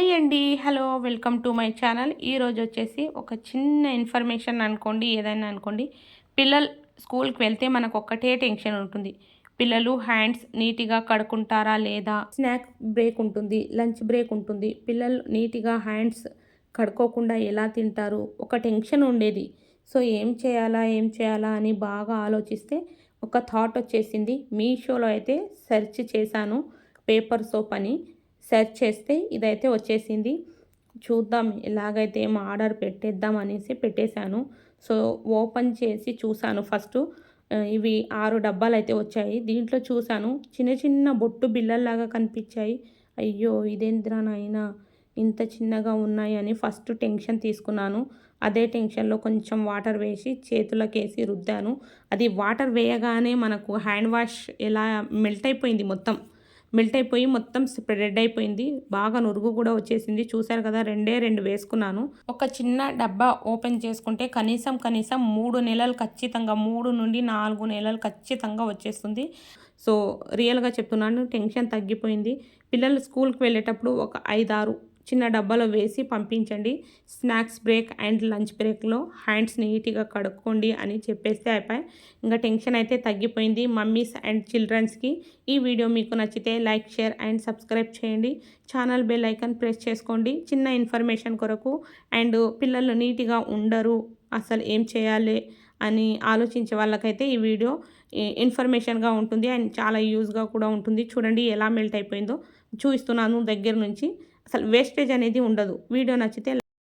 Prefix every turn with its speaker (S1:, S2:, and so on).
S1: Hi అండి. Hello welcome to my channel. ఈరోజు వచ్చేసి ఒక చిన్న ఇన్ఫర్మేషన్ అనుకోండి ఏదైనా అనుకోండి. పిల్లలు స్కూల్కి వెళ్తే మనకు ఒక్కటే టెన్షన్ ఉంటుంది. పిల్లలు హ్యాండ్స్ నీట్గా కడుక్కుంటారా లేదా? స్నాక్ బ్రేక్ ఉంటుంది లంచ్ బ్రేక్ ఉంటుంది. పిల్లలు నీట్గా హ్యాండ్స్ కడుక్కోకుండా ఎలా తింటారు? ఒక టెన్షన్ ఉండేది. సో ఏం చేయాలా ఏం చేయాలా అని బాగా ఆలోచిస్తే ఒక థాట్ వచ్చేసింది. మీషోలో అయితే సెర్చ్ చేశాను పేపర్ సోప్ అని. సెర్చ్ చేస్తే ఇదైతే వచ్చేసింది. చూద్దాం ఎలాగైతే మా ఆర్డర్ పెట్టేద్దాం అనేసి పెట్టేశాను. సో ఓపెన్ చేసి చూశాను ఫస్ట్. ఇవి ఆరు డబ్బాలు అయితే వచ్చాయి. దీంట్లో చూశాను. చిన్న చిన్న బొట్టు బిళ్ళల్లాగా కనిపించాయి. అయ్యో ఇదేంద్రా నాయనా? ఇంత చిన్నగా ఉన్నాయి అని ఫస్ట్ టెన్షన్ తీసుకున్నాను. అదే టెన్షన్లో కొంచెం వాటర్ వేసి చేతులకేసి రుద్దాను. అది వాటర్ వేయగానే మనకు హ్యాండ్ వాష్ ఎలా మెల్ట్ అయిపోయింది మొత్తం. మెల్ట్ అయిపోయి మొత్తం స్ప్రెడ్ అయిపోయింది. బాగా నురుగు కూడా వచ్చేసింది. చూశారు కదా రెండే రెండు వేసుకున్నాను. ఒక చిన్న డబ్బా ఓపెన్ చేసుకుంటే కనీసం కనీసం మూడు నెలలు ఖచ్చితంగా మూడు నుండి నాలుగు నెలలు ఖచ్చితంగా వచ్చేస్తుంది. సో రియల్గా చెప్తున్నాను టెన్షన్ తగ్గిపోయింది. పిల్లలు స్కూల్కి వెళ్ళేటప్పుడు ఒక ఐదారు చిన్న డబ్బాలో వేసి పంపించండి. స్నాక్స్ బ్రేక్ అండ్ లంచ్ బ్రేక్లో హ్యాండ్స్ నీట్గా కడుక్కోండి అని చెప్పేస్తే అయిపోయి ఇంకా టెన్షన్ అయితే తగ్గిపోయింది. మమ్మీస్ అండ్ చిల్డ్రన్స్కి ఈ వీడియో మీకు నచ్చితే లైక్ షేర్ అండ్ సబ్స్క్రైబ్ చేయండి. ఛానల్ బెల్ ఐకాన్ ప్రెస్ చేసుకోండి. చిన్న ఇన్ఫర్మేషన్ కొరకు అండ్ పిల్లలు నీట్గా ఉండరు అసలు ఏం చేయాలి అని ఆలోచించే వాళ్ళకైతే ఈ వీడియో ఇన్ఫర్మేషన్గా ఉంటుంది అండ్ చాలా యూజ్గా కూడా ఉంటుంది. చూడండి ఎలా మెల్ట్ అయిపోయిందో చూపిస్తున్నాను దగ్గర నుంచి. అసలు వేస్టేజ్ అనేది ఉండదు. వీడియో నచ్చితే